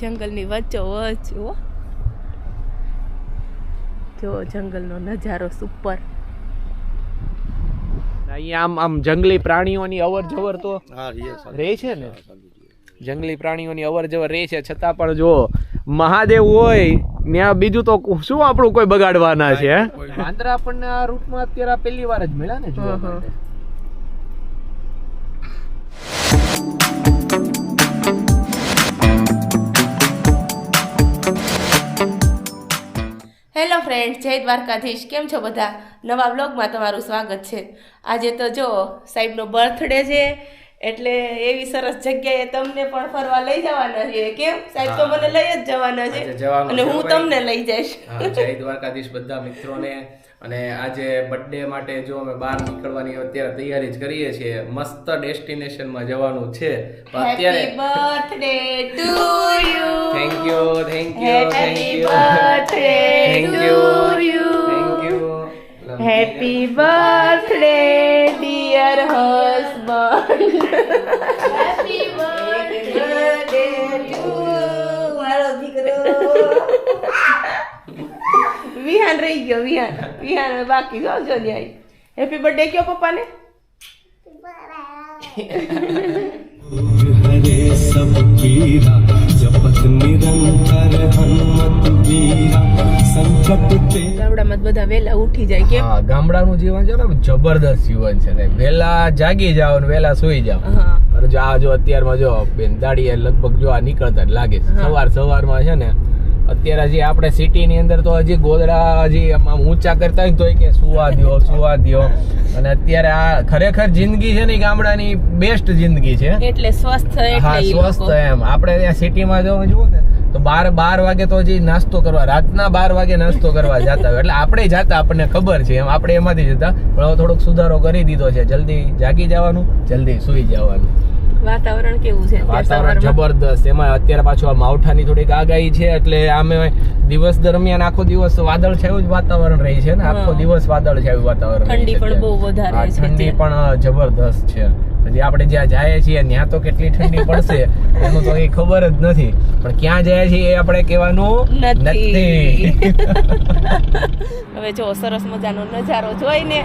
જંગલની વચ્ચો વચ જો જંગલનો નજારો સુપર. અહીંયા આમ આમ જંગલી પ્રાણીઓની અવર જવર તો હા રહે છે ને? જંગલી પ્રાણીઓની અવર જવર રહે છે. છતાં પણ જો મહાદેવ હોય ત્યાં બીજું તો શું આપણું કોઈ બગાડવાના છે? વાંદરા આપણને આ રૂટમાં અત્યારે પહેલી વાર જ મળ્યા ને હેલો ફ્રેન્ડ જય દ્વારકાધીશ. કેમ છો બધા? નવા બ્લોગમાં તમારું સ્વાગત છે. આજે તો જો સાહેબનો બર્થડે છે એટલે એવી સરસ જગ્યાએ તમને પણ ફરવા લઈ જવાના છે. કેમ? સાહેબ તો મને લઈ જ જવાના છે. અને હું તમને લઈ જઈશ. જય દ્વારકાધીશ બધા મિત્રોને. અને આજે બર્થડે માટે જો અમે બહાર નીકળવાની અત્યારે તૈયારી જ કરીએ છીએ મસ્ત ડેસ્ટિનેશનમાં જવાનું છે. અત્યારે birthday to you thank you thank you thank you birthday thank you you thank you happy birthday dear husband happy birthday to મારો દીકરો વિહાન રહી ગયો વિહાન. વિહાન હવે બાકી જો જો ન્યાય હેપી બર્થડે કયો પપ્પાને हरे सब पीरा जपत निरंतर हनुमत वीरा संकट ते ગામડામાં તો બધા વહેલા ઉઠી જાય કેમ હા ગામડાનું જીવન છે ને જબરદસ્ત જીવન છે ને વેલા જાગી જાવ ને વેલા સુઈ જાવ હા અને જો આ જો અત્યારમાં જો બેન દાડીએ લગભગ જો આ નીકળતા જ લાગે છે હા. સવાર સવારમાં છે ને અત્યારે હજી આપણે સિટીની અંદર તો હજી ગોદડા હજી આમ ઊંચા કરતા હોય ને કે સુવા દ્યો સુવા દ્યો અને અત્યારે આ ખરેખર જિંદગી છે ને ગામડાની બેસ્ટ જિંદગી છે. એટલે સ્વસ્થ હા સ્વસ્થ એમ. આપણે ત્યાં સિટીમાં જો જુઓ ને તો બાર બાર વાગે તો હજી નાસ્તો કરવા રાતના બાર વાગે નાસ્તો કરવા જતા હોય. એટલે આપણે જતા આપણને ખબર છે એમ. આપણે એમાંથી જતા. પણ હવે થોડોક સુધારો કરી દીધો છે. જલ્દી જાગી જવાનું જલ્દી સુઈ જવાનું. વાતાવરણ કેવું છે? વાતાવરણ જબરદસ્ત. એમાં અત્યારે પાછું આ માવઠાની થોડીક આગાહી છે એટલે આમે દિવસ દરમિયાન આખો દિવસ વાદળ છાયું જ વાતાવરણ રહી છે ને? આખો દિવસ વાદળ છાયું વાતાવરણ ઠંડી પણ બહુ વધારે છે ઠંડી પણ જબરદસ્ત છે. પછી આપણે જ્યાં જઈએ છીએ ત્યાં તો કેટલી ઠંડી પડશે એનું તો કઈ ખબર જ નથી. પણ ક્યાં જાય છીએ એ આપણે કહેવાનું નથી. હવે જો સરસ મજાનો નજારો જોઈને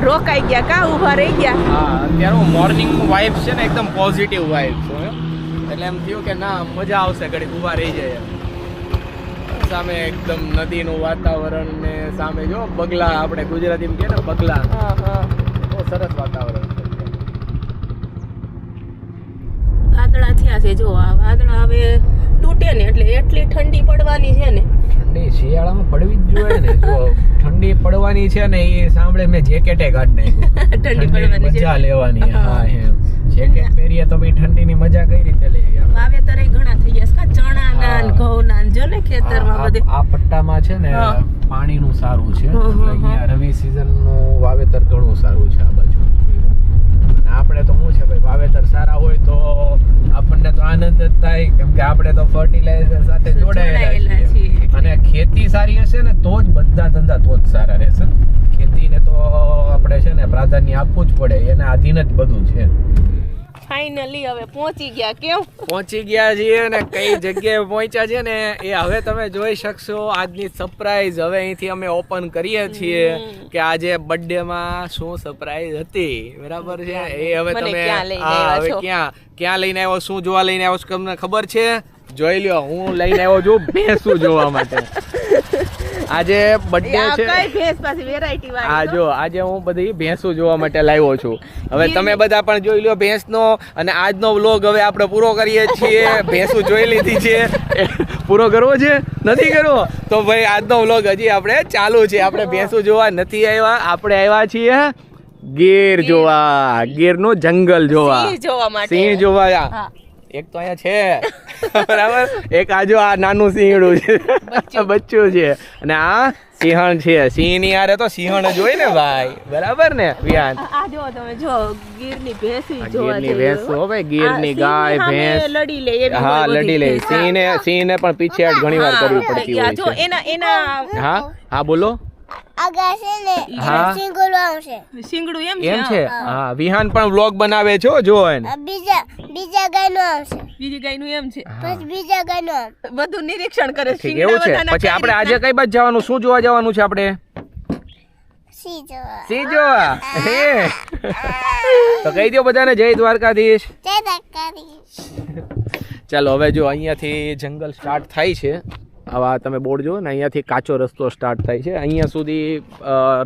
રોકાઈ ગયા કા? ઊભા રહી ગયા? હા અત્યારે મોર્નિંગ વાઇબ છે ને એકદમ પોઝિટિવ વાઇબ હોય એટલે એમ થયું કે ના મજા આવશે ઘડીક ઊભા રહી જાય સામે એકદમ નદીનું વાતાવરણ ને સામે જો બગલા આપણે ગુજરાતીમાં કહે ને બગલા. હા હા. બહુ સરસ વાતાવરણ છે. વાદળા થયા છે જો આ વાદળા હવે તૂટે ને એટલે એટલી ઠંડી પડવાની છે ને. ઠંડી શિયાળામાં પડવી જ જોઈએ ને જો ઠંડી પડવાની છે ને એ સાંભળે મેં જેકેટે કાઢ નાખ્યું. ઠંડી પડવાની છે. મજા લેવાની હા. હા. એમ. જેકેટ પહેરીએ તો ભઈ ઠંડીની મજા કઈ રીતે આપણે? વાવેતર ઘણા થઈ ગયા છે. ચણા ના. ઘઉંના ને જો ને ખેતરમાં બધે. આ પટ્ટામાં છે ને પાણીનું સારું છે. અહીંયા રવિ સીઝનનું વાવેતર ઘણું સારું છે આ બાજુ. આપણે તો શું છે ભાઈ વાવેતર સારા હોય તો આપણને તો આનંદ જ થાય કેમ કે આપણે તો ફર્ટિલાઇઝર સાથે જોડાયેલા છીએ. અને ખેતી સારી હશે ને તો જ બધા ધંધા તો જ સારા રહેશે. ખેતીને તો આપણે છે ને પ્રાધાન્ય આપવું જ પડે એના આધીન જ બધું છે. ફાઇનલી હવે પહોંચી ગયા કેમ? પહોંચી ગયા છીએ અને કઈ જગ્યાએ પહોંચ્યા છે ને એ હવે તમે જોઈ શકશો. આજની સરપ્રાઈઝ હવે અહીંથી અમે ઓપન કરીએ છીએ કે આજે બર્થડે માં શું સરપ્રાઈઝ હતી. બરાબર છે? એ હવે તમે હા, હવે ક્યાં ક્યાં લઈને આવ્યો શું જોવા લઈને આવ્યો તમને ખબર છે? જોઈ લ્યો હું લઈને આવ્યો છું ભેંસું જોવા માટે. આજે બર્થડે છે. કઈ ભેંસ પાછી વેરાયટી આ જો આજે હું બધી ભેંસો જોવા માટે લાવ્યો છું. હવે તમે બધા પણ જોઈ લો ભેંસનો અને આજનો વ્લોગ હવે આપણે પૂરો કરીએ છીએ. ભેંસો જોઈ લીધી છે. પૂરો કરવો છે? નથી કરવો? તો ભાઈ આજનો વ્લોગ હજી આપણે ચાલુ છે. આપણે ભેંસો જોવા નથી આવ્યા. આપણે આવ્યા છીએ ગીર જોવા. ગીરનું જંગલ જોવા. સિંહ જોવા એક તો અહીંયા છે. બરાબર? એક આજુ આ નાનું સિંહણું છે. બચ્ચું. બચ્ચું છે. અને આ સિંહણ છે. સિંહની હારે તો સિંહણ જ હોય ને ભાઈ. બરાબર ને વ્યાન આ જો તમે જો ગીરની ભેંસી જો ગીરની ભેંસ હો. ભાઈ, ગીરની ગાય, ભેંસ. લડી લે એવી હા લડી લે. સિંહ ને સિંહ ને પણ પીછેહટ ઘણી વાર કરવી પડતી હોય છે. જો એના એના હા? હા બોલો. એમ છે? હા. વિહાન પણ વ્લોગ બનાવે છે જો બીજા બીજા બીજા ગાયનો આવશે. બીજી ગાયનું એમ છે. પછી બીજા ગાયનો બધું નિરીક્ષણ કરે છે એવું છે. પછી આપણે આજે કઈ બાજુ જવાનું? શું જોવા જવાનું છે આપણે? સી જોવા? સિંહ જોવા હે. તો કહી દો બધાને જય દ્વારકાધીશ. જય ચાલો હવે જો અહીંયાથી જંગલ સ્ટાર્ટ થાય છે. આવા તમે બોર્ડ જુઓ ને અહીંયાથી કાચો રસ્તો સ્ટાર્ટ થાય છે. અહીંયા સુધી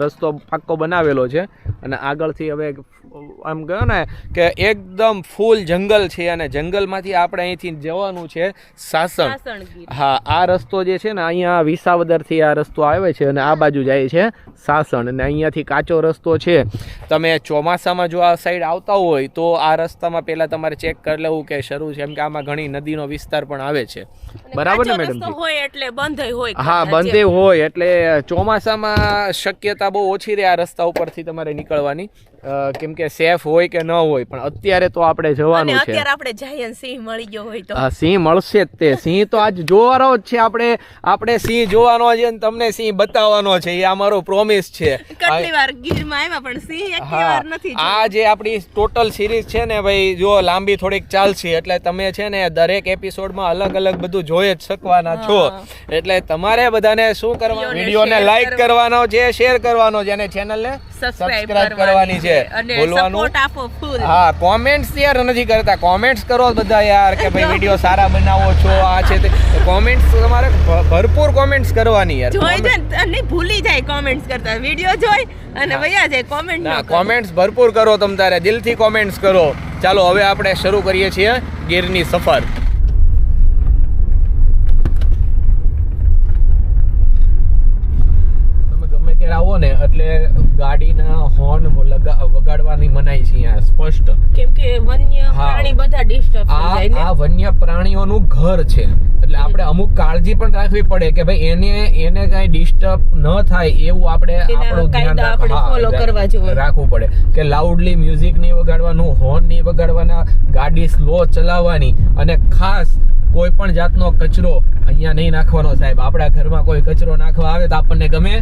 રસ્તો પાક્કો બનાવેલો છે. અને આગળથી હવે આમ કહો ને કે એકદમ ફૂલ જંગલ છે અને જંગલમાંથી આપણે અહીંથી જવાનું છે સાસણ. હા આ રસ્તો જે છે ને અહીંયા વિસાવદરથી આ રસ્તો આવે છે અને આ બાજુ જાય છે સાસણ અને અહીંયાથી કાચો રસ્તો છે. તમે ચોમાસામાં જો આ સાઈડ આવતા હોય તો આ રસ્તામાં પહેલાં તમારે ચેક કરી લેવું કે શરૂ છે એમ કે આમાં ઘણી નદીનો વિસ્તાર પણ આવે છે. બરાબર ને મેડમ હોય એટલે બંધ હોય હા બંધ હોય એટલે ચોમાસામાં શક્યતા બહુ ઓછી રહે આ રસ્તા ઉપરથી તમારે નીકળવાની. કેમ કે સેફ હોય કે ન હોય પણ અત્યારે તો આપણે જવાનું છે. અત્યારે આપણે જાયન સિંહ મળી ગયો હોય તો. હા સિંહ મળશે જ તે. સિંહ તો આજ જોવાનો જ છે આપણે. આપણે સિંહ જોવાનો છે અને તમને સિંહ બતાવવાનો છે. એ અમારો પ્રોમિસ છે. કેટલી વાર ગીરમાં આવ્યા પણ સિંહ એક વાર નથી આ જે આપણી ટોટલ સિરીઝ છે ને ભાઈ જો લાંબી થોડીક ચાલશે. એટલે તમે છે ને દરેક એપિસોડમાં અલગ અલગ બધું જોઈ જ શકવાના છો. એટલે તમારે બધાને શું કરવાનું? વિડીયોને લાઈક કરવાનો. છે શેર કરવાનો છે. અને ચેનલને સબસ્ક્રાઇબ કરવાની છે. અને બોલવાનું? હા કોમેન્ટ્સ યાર નથી કરતા. કોમેન્ટ્સ કરો બધા યાર કે ભાઈ વીડિયો સારા બનાવો છો આ છે તે. કોમેન્ટ્સ તમારે ભરપૂર કોમેન્ટ્સ કરવાની યાર. જોઈ જાય અને ભૂલી જાય કોમેન્ટ્સ કરતા. વીડિયો જોઈ અને વયા જાય કોમેન્ટ ના કોમેન્ટ્સ ભરપૂર કરો તમ તારે. દિલથી કોમેન્ટ્સ કરો. ચાલો હવે આપણે શરૂ કરીએ છીએ ગીરની સફર તમે ગમે ત્યારે આવો ને એટલે ગાડીના હોર્ન વગાડવાની મનાઈ છે અહીંયા સ્પષ્ટ. કેમ કે વન્ય પ્રાણી બધા ડિસ્ટર્બ થઈ જાય આ વન્ય પ્રાણીઓનું ઘર છે. એટલે આપણે અમુક કાળજી પણ રાખવી પડે કે ભાઈ એને એને કાંઈ ડિસ્ટર્બ ન થાય એવું આપણે આપણું ધ્યાન આપણે ફોલો કરવા જોઈએ. રાખવું પડે. કે લાઉડલી મ્યુઝિક નહીં વગાડવાનું હોર્ન નહીં વગાડવાના ગાડી સ્લો ચલાવવાની અને ખાસ કોઈ પણ જાતનો કચરો અહીંયા નહીં નાખવાનો સાહેબ. આપણા ઘરમાં કોઈ કચરો નાખવા આવે તો આપણને ગમે?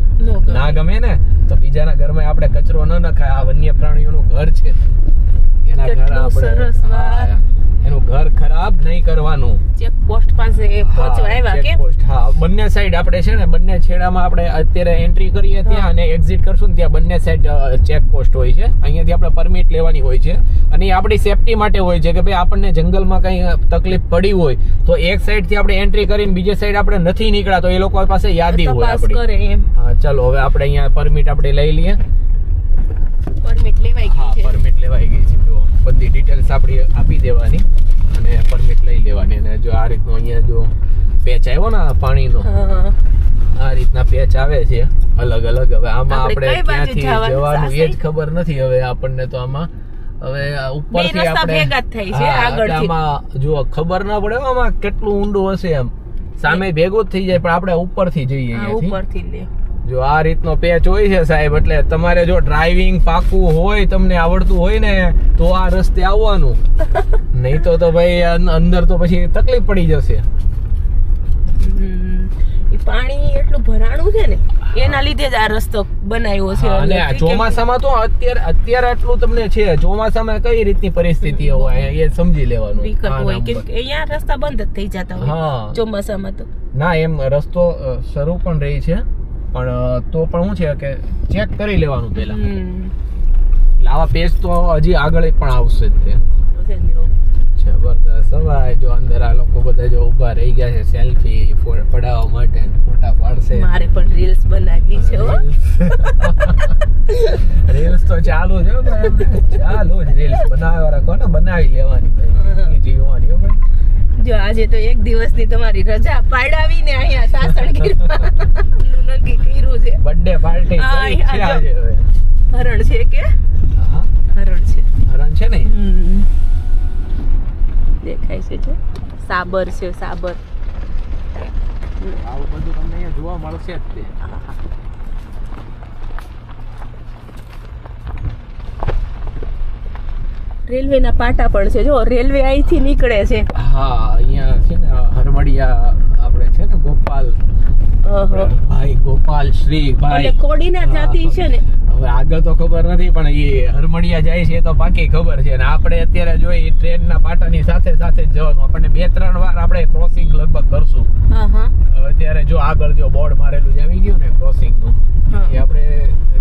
ના ગમે. ને તો બીજાના ઘરમાં આપણે કચરો ન નખાય. આ વન્ય પ્રાણીઓનું ઘર છે. એના ઘર આપણે ઘર ખરાબ નહીં કરવાનું. ચેક પોસ્ટ પાસે પહોંચવા આવ્યા કે હા. બંને સાઈડ આપણે છે ને બંને છેડામાં આપણે અત્યારે એન્ટ્રી કરીએ ત્યાં અને એક્ઝિટ કરશું ત્યાં બંને સાઈડ ચેક પોસ્ટ હોય છે. અહીંયાથી આપણે પરમિટ લેવાની હોય છે. અને એ આપણી સેફટી માટે હોય છે કે ભાઈ આપણને જંગલમાં કંઈ તકલીફ પડી હોય તો એક સાઈડથી આપણે એન્ટ્રી કરીને બીજી સાઈડ આપણે નથી નીકળ્યા તો એ લોકો પાસે યાદી હોય આપણી. હા ચાલો હવે આપણે અહીંયા પરમિટ આપણે લઈ લઈએ. પરમિટ લેવાઈ ગઈ છે. પરમિટ લેવાઈ ગઈ છે. બધી ડિટેલ્સ આપણી આપી દેવાની. અને પરમિટ લઈ લેવાની. અને જો આ રીતનો અહીંયા જો પેચ આવ્યો ને પાણીનો આ રીતના પેચ આવે છે. અલગ અલગ. હવે આમાં આપણે ક્યાંથી જવાનું? એ જ ખબર નથી હવે આપણને તો આમાં. હવે ઉપરથી આપણે. આમાં જો ખબર ના પડે આમાં કેટલું ઊંડું હશે એમ. સામે ભેગું જ થઈ જાય પણ આપણે ઉપરથી જઈએ ઉપરથી લે. જો આ રીતનો પેચ હોય છે સાહેબ એટલે તમારે જો ડ્રાઇવિંગ પાકું હોય તમને આવડતું હોય ને તો આ રસ્તે આવવાનું. નહીં તો તો ભાઈ અંદર તો પછી તકલીફ પડી જશે. પાણી એટલું ભરાણું છે ને એના લીધે જ આ રસ્તો બનાવ્યો છે. અને ચોમાસામાં તો અત્યારે અત્યારે આટલું તમને છે ચોમાસામાં કઈ રીતની પરિસ્થિતિ હોય એ સમજી લેવાનું. વિકટ હોય નામ કેમ પર. કે અહીંયા રસ્તા બંધ જ થઈ જતા હોય ચોમાસામાં તો. ના એમ રસ્તો શરૂ પણ રહી છે. પણ તો પણ શું છે કે ચેક કરી લેવાનું પહેલા. એટલે આવા પેજ તો હજી આગળ પણ આવશે જ તે. જબરદસ્ત. હવે જો અંદર આ લોકો બધા જો ઊભા રહી ગયા છે સેલ્ફી પડાવવા માટે. ફોટા પાડશે. મારે પણ રીલ્સ બનાવી છે રીલ્સ તો ચાલુ છે ચાલુ જ રીલ્સ બનાવવા રાખો ને બનાવી લેવાની ભાઈ? જીવવાની હો ભાઈ. જો આજે તો એક દિવસની તમારી રજા પાડાવીને અહીંયા સાસણગીરમાં હરણ છે કે? હરણ છે. હરણ છે ને? દેખાય છે જો. સાબર છે સાબર. આવું બધું તમને અહીંયા જોવા મળશે જ તે. રેલવેના પાટા પણ છે જો. રેલવે અહીંથી નીકળે છે. હા અહીંયા છે ને હરમડિયા આપણે છે ને ગોપાલ. ભાઈ ગોપાલ શ્રી ભાઈ. કોડીના જાતિ છે ને? હવે આગળ તો ખબર નથી પણ એ હરમડિયા જાય છે તો પાકી ખબર છે. અને આપણે અત્યારે જોઈએ ટ્રેનના પાટાની સાથે સાથે જ જવાનું. આપણને બે ત્રણ વાર આપણે ક્રોસિંગ લગભગ કરશું. અત્યારે જો આગળ જો બોર્ડ મારેલું જ આવી ગયું ને ક્રોસિંગનું હા. એ આપણે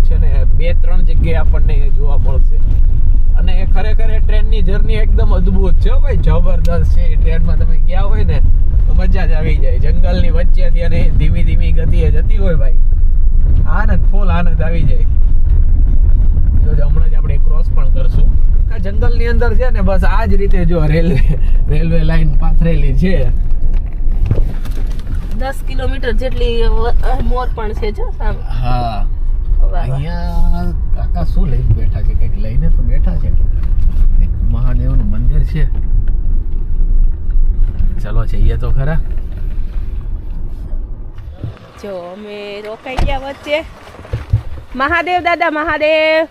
છે ને બે ત્રણ જગ્યાએ આપણને જોવા મળશે. અને એ ખરેખર એ ટ્રેનની જર્ની એકદમ અદ્ભુત છે ભાઈ. જબરદસ્ત છે. એ ટ્રેનમાં તમે ગયા હોય ને તો મજા જ આવી જાય. જંગલની વચ્ચેથી અને ધીમી ધીમી ગતિએ જતી હોય ભાઈ. આનંદ ફૂલ આનંદ આવી જાય. જો હમણાં જ આપણે ક્રોસ પણ કરશું. આ જંગલની અંદર છે ને બસ આ જ રીતે જો રેલવે રેલવે લાઈન પાથરેલી છે. દસ કિલોમીટર જેટલી મોર પણ છે જો હા. અહીંયા કાકા શું લઈને બેઠા છે? કંઈક લઈને તો બેઠા છે. મહાદેવનું મંદિર છે. ચલો જઈએ તો ખરા. જો અમે રોકાઈ ગયા વચ્ચે. મહાદેવ દાદા મહાદેવ.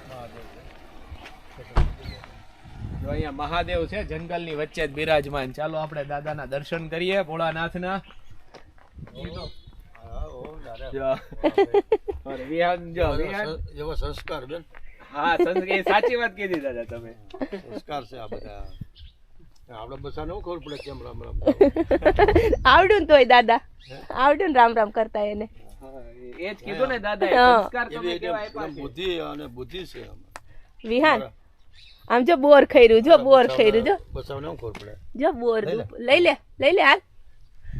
જો અહીંયા મહાદેવ છે જંગલની વચ્ચે જ બિરાજમાન. ચાલો આપણે દાદાના દર્શન કરીએ ભોળાનાથના. વિહાન જો વિહાન. એવો સંસ્કાર બેન હા સંસ્કૃત સાચી વાત કીધી દાદા તમે. સંસ્કાર છે આ બધા. આપણે બધાને શું ખબર પડે કેમ રામ રામ આવડ્યું તોય દાદા. આવડ્યું રામ રામ કરતા એને. હા, એ જ કીધું ને દાદા સંસ્કાર તમે કેવા આપ્યા બુદ્ધિ અને બુદ્ધિ છે વિહાન આમ જો બોર ખૈરું જો બોર ખૈરું જો. બસાવને ખબર પડે? જો બોર લઈ લે. લઈ લે હાલ.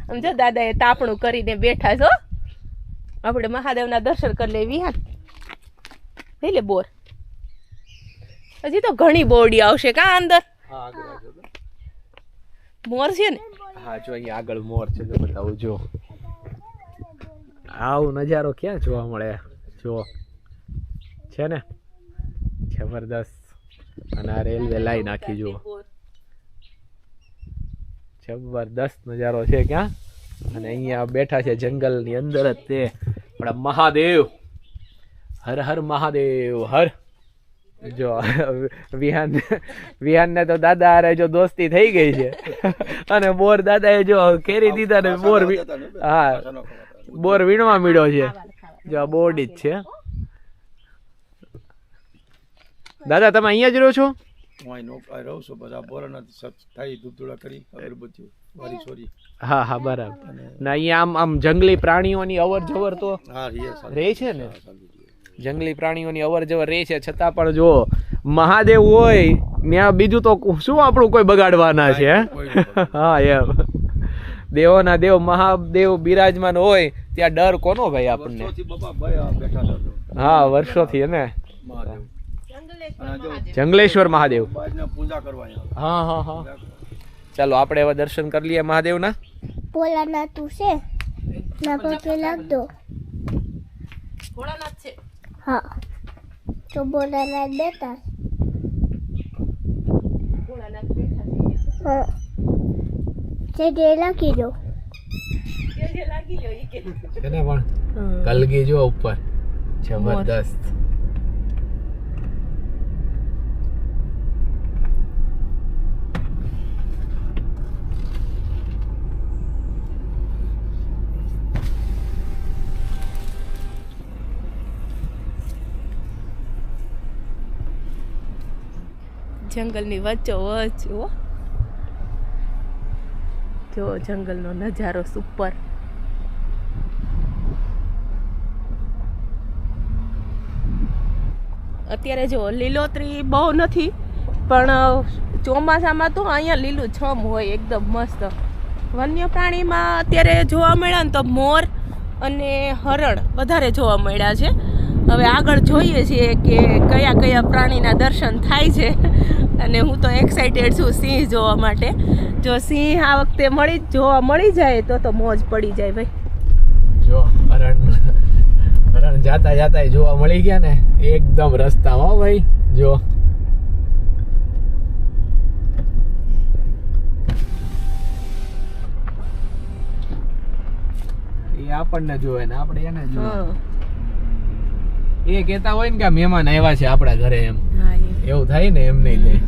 આમ જો દાદા એ તાપણું કરીને બેઠા છો આપણે મહાદેવના દર્શન કરી લેવી હા. લઈ લે બોર. હજી તો ઘણી બોરડી આવશે કા અંદર. મોર છે ને? હા જો અહીંયા આગળ મોર છે જો બતાવું જો. આવો નજારો ક્યાં જોવા મળે? જો. છે ને? જબરદસ્ત. અને આ રેલવે લાઈન આખી જુઓ જબરદસ્ત નજારો છે ક્યાં? અને અહીંયા બેઠા છે જંગલની અંદર જ તે. પણ મહાદેવ. હર હર મહાદેવ હર. જો વિહાન વિહાનને તો દાદા હારે જો દોસ્તી થઈ ગઈ છે. અને બોર દાદાએ જો કેરી દીધા ને બોર હા બોર વીણવા મીડ્યો છે. જો આ બોર્ડ જ છે. દાદા તમે અહીંયા જ રહો છો? હું અહીં રહું છું બધા બોરાના થઈ ધૂપધૂળા કરી અગરબત્તીઓ. હા. હા બરાબર. ને અહીંયા આમ આમ જંગલી પ્રાણીઓની અવર જવર તો હા રહે છે ને? જંગલી પ્રાણીઓની અવર જવર રહે છે. છતાં પણ જો મહાદેવ હોય ત્યાં બીજું તો શું આપણું કોઈ બગાડવાના છે હે? એમ. દેવોના દેવ મહાદેવ બિરાજમાન હોય ત્યાં ડર કોનો ભાઈ આપણને. હા વર્ષોથી ને જંગલેશ્વર મહાદેવ. બાજને પૂજા કરવા હા હા હા. ચાલો આપણે હવે દર્શન કરી લઈએ મહાદેવના. ભોલાનાથ તું છે? ના પગે લાગતો ભોળાનાથ છે. હા. તો ભોલાનાથ બેઠા. ભોળાનાથ બેઠા છે હા. દે લખી દો જે જે લાગી ગયો ઈ કે. પણ કલગી જો ઉપર. જબરદસ્ત. જંગલની વચ્ચો વચ્ચ, હો. જો જંગલનો નજારો સુપર. અત્યારે જો લીલોતરી બહુ નથી, પણ ચોમાસામાં તો અહીંયા લીલું છમ હોય એકદમ મસ્ત. વન્ય પ્રાણીમાં અત્યારે જોવા મળ્યા ને તો મોર અને હરણ વધારે જોવા મળ્યા છે. હવે આગળ જોઈએ છીએ કે કયા કયા પ્રાણીના દર્શન થાય છે. અને હું તો એક્સાઇટેડ છું સિંહ જોવા માટે. જો સિંહ આ વખતે મળી જોવા મળી જાય તો તો મોજ પડી જાય ભાઈ. જો હરણ હરણ જાતા જાતા જોવા મળી ગયા ને એકદમ રસ્તામાં હો ભાઈ જો. એ આપણને જોવે ને આપણે એને જોવે. એ કહેતા હોય ને કે મહેમાન આવ્યા છે આપણા ઘરે એમ. એવું થાય ને એમ નહીં થાય.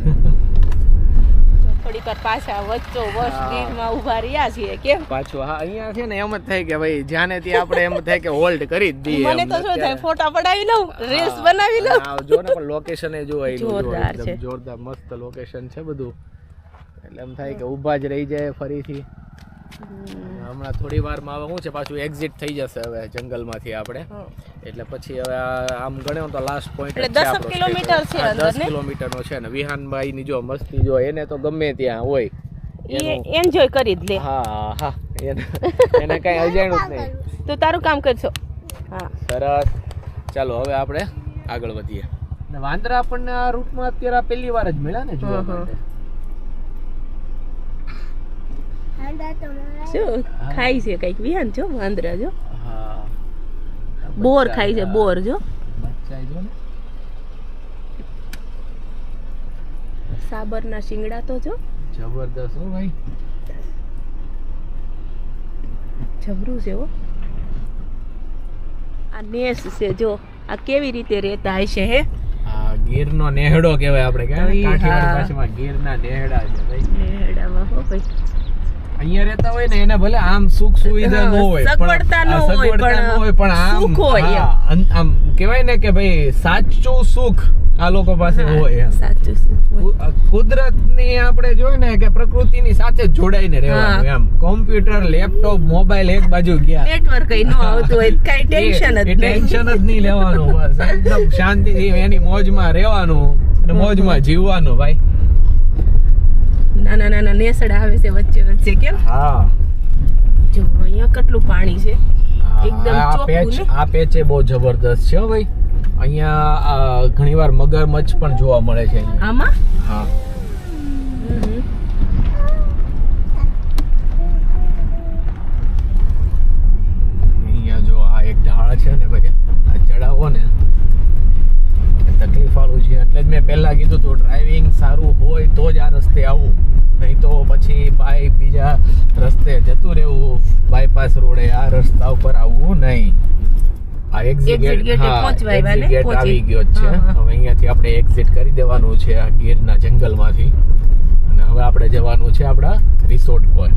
તો થોડીક પાછા વચ્ચો વસ ગીરમાં ઊભા રહ્યા છીએ કેમ? પાછું હા અહીંયા છે ને એમ જ થાય કે ભાઈ જ્યાં ને ત્યાં આપણે એમ થાય કે હોલ્ડ કરી જ દઈએ મને એમ તો શું થાય ફોટા પડાવી લઉં રીલ્સ બનાવી લઉં? જો ને પણ લોકેશન એ જો જોરદાર છે. જોરદાર મસ્ત લોકેશન છે બધું. એટલે એમ થાય કે ઊભા જ રહી જાય ફરીથી. હમણાં થોડી વારમાં હવે શું છે પાછું એક્ઝિટ થઈ જશે હવે જંગલમાંથી આપણે. એટલે પછી હવે આમ ગણ્યો તો લાસ્ટ પોઈન્ટ એટલે દસક કિલોમીટર છે અંદર દસ ને? કિલોમીટરનો છે ને. વિહાનભાઈ ની જો મસ્તી જો એને તો ગમે ત્યાં હોય. એન્જોય કરી જ લે. હા હા. એને એને કઈ અજાણ્યું જ નહીં. તો તારું કામ કરશો હા. સરસ. ચાલો હવે આપણે આગળ વધીએ. વાંદરા આપણને આ રૂટમાં અત્યારે પહેલી વાર જ મળ્યા ને જોવા. માટે હાંડા તમારા શું ખાય છે કંઈક વિહાન છો વાંદરા જો. બોર ખાય છે બોર જો. બચ્ચા જો સાબરના શિંગડા તો જો. જબરદસ્ત હો ભાઈ. જબરું છે હો. આ નેસ છે જો. આ કેવી રીતે રહેતા હશે હે? આ ગીરનો નેહડો કહેવાય આપણે. કાઠિયાવાડી હા. ભાષામાં ગીરના નેહડા છે ભાઈ. નેહડામાં હો ભાઈ. અહીંયા રહેતા હોય ને એને ભલે આમ સુખ સુવિધા ન હોય સગવડતા ન હોય, પણ હોય પણ આમ સુખ હોય આમ કહેવાય ને કે ભાઈ સાચું સુખ આ લોકો પાસે હોય એમ. સાચું સુખ કુદરતની આપણે જોઈએ ને કે પ્રકૃતિની સાથે જ જોડાઈને રહેવાનું. એમ. કોમ્પ્યુટર લેપટોપ મોબાઈલ એક બાજુ ગયા. નેટવર્ક કઈ ન આવતું હોય કઈ ટેન્શન જ નહીં. ટેન્શન જ નહીં લેવાનું બસ. એકદમ શાંતિથી એની મોજમાં રહેવાનું અને મોજમાં જીવવાનું ભાઈ. નાના નાના નેસડા આવે છે વચ્ચે વચ્ચે કેમ? હા. જો અહીંયા કેટલું પાણી છે. એકદમ આ ચોખ્ખું આ પેચ એ બહુ જબરદસ્ત છે હો ભાઈ. અહીંયા ઘણીવાર મગરમચ્છ પણ જોવા મળે છે આમાં? હા. બાયપાસ રોડે આ રસ્તા ઉપર આવવું નહીં. આ એક્ઝિટ ગેટ હા. આવી ગયો છે. હવે અહીંયાથી આપણે એક્ઝિટ કરી દેવાનું છે આ ગીરના જંગલમાંથી. અને હવે આપણે જવાનું છે આપણા રિસોર્ટ પર.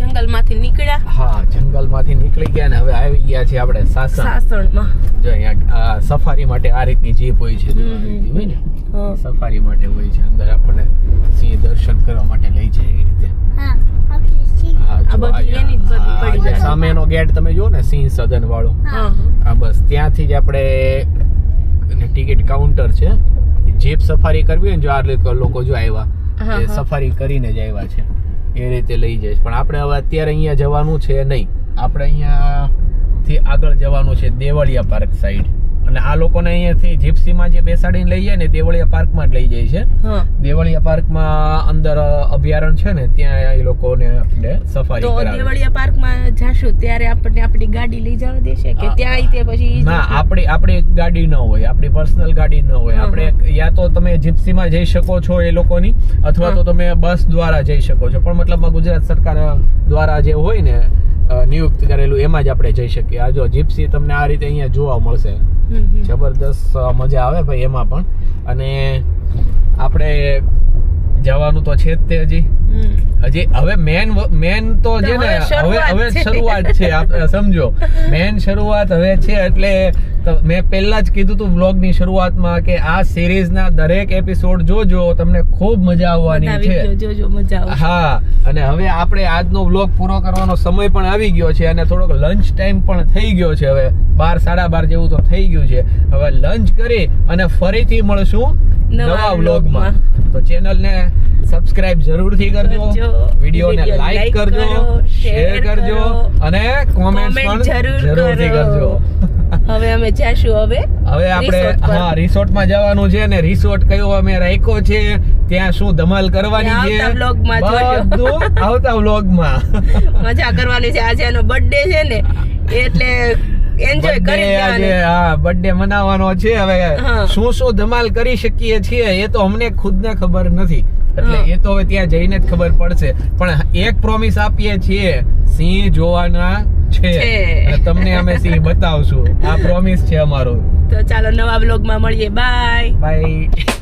જંગલમાંથી નીકળ્યા? હા જંગલમાંથી નીકળી ગયા ને હવે આવી ગયા છે આપણે સાસણ. સાસણમાં. જો અહીંયા આ સફારી માટે આ રીતની જીપ હોય છે હોય ને? સફારી માટે હોય છે. અંદર આપણને સિંહ દર્શન કરવા માટે લઈ જાય એ રીતે. હા. સામેનો ગેટ તમે જો ને સિંહ સદન વાળો આ બસ ત્યાંથી જ આપણે ટિકિટ કાઉન્ટર છે. જીપ સફારી કરવી હોય જો આ લોકો- જો આવ્યા એ સફારી કરીને જ આવ્યા છે. એ રીતે લઈ જાય. પણ આપણે હવે અત્યારે અહીંયા જવાનું છે નહીં. આપણે અહીંયા થી આગળ જવાનું છે દેવળિયા પાર્ક સાઈડ અને આ લોકોને અહીંયાથી જીપ્સીમાં જે બેસાડીને લઈ જાય ને દેવળિયા પાર્કમાં જ લઈ જાય છે. દેવળિયા પાર્કમાં અંદર અભયારણ છે ને ત્યાં એ લોકોને આપણે સફારી તો દેવળિયા પાર્કમાં જાશું ત્યારે આપણને આપણી ગાડી લઈ જવા દેશે કે ત્યાં તે પછી ના આપણી આપણી એક ગાડી ન હોય આપણી પર્સનલ ગાડી ન હોય. આપણે યા તો તમે જીપ્સીમાં જઈ શકો છો એ લોકોની અથવા તો તમે બસ દ્વારા જઈ શકો છો. પણ મતલબમાં ગુજરાત સરકાર દ્વારા જે હોય ને નિયુક્ત કરેલું એમાં જ આપણે જઈ શકીએ. આ જો જીપ્સી તમને આ રીતે અહીંયા જોવા મળશે. જબરદસ્ત મજા આવે ભાઈ એમાં પણ. અને આપણે જવાનું તો છે જ તે હજી. હજી હવે મેન મેન તો છે ને હવે હવે શરૂઆત છે. સમજો. મેન શરૂઆત હવે છે એટલે મેં પહેલા જ કીધું તું vlog ની શરૂઆતમાં કે આ સિરીઝ ના દરેક એપિસોડ જોજો તમને ખૂબ મજા આવવાની છે. હા અને હવે આપણે આજનો વ્લોગ પૂરો કરવાનો સમય પણ આવી ગયો છે અને થોડોક લંચ ટાઈમ પણ થઈ ગયો છે હવે. બાર સાડા બાર જેવું તો થઈ ગયું છે. હવે લંચ કરી અને ફરીથી મળશું. નવા વ્લોગમાં તો ચેનલને સબસ્ક્રાઇબ જરૂરથી કરજો. વિડીયોને વીડિયો લાઈક કરજો શેર કરજો અને કોમેન્ટ પણ જરૂર જરૂરથી કરજો હવે અમે જાશું હવે હવે આપણે. હા રિસોર્ટમાં જવાનું છે ને રિસોર્ટ કયો અમે રાખ્યો છે ત્યાં શું ધમાલ કરવાની છે. આવતા વ્લોગમાં મજા કરવાની છે આજે એનો બર્થડે છે ને એટલે એન્જોય કરી આજે હા બર્થડે મનાવવાનો છે. હવે શું શું ધમાલ કરી શકીએ છીએ એ તો અમને ખુદને ખબર નથી. એટલે એ તો હવે ત્યાં જઈને જ ખબર પડશે. પણ એક પ્રોમિસ આપીએ છીએ સિંહ જોવાના છે. છે. તમને અમે સિંહ બતાવશું. આ પ્રોમિસ છે અમારો. તો ચાલો નવા બ્લોગમાં મળીએ. Bye bye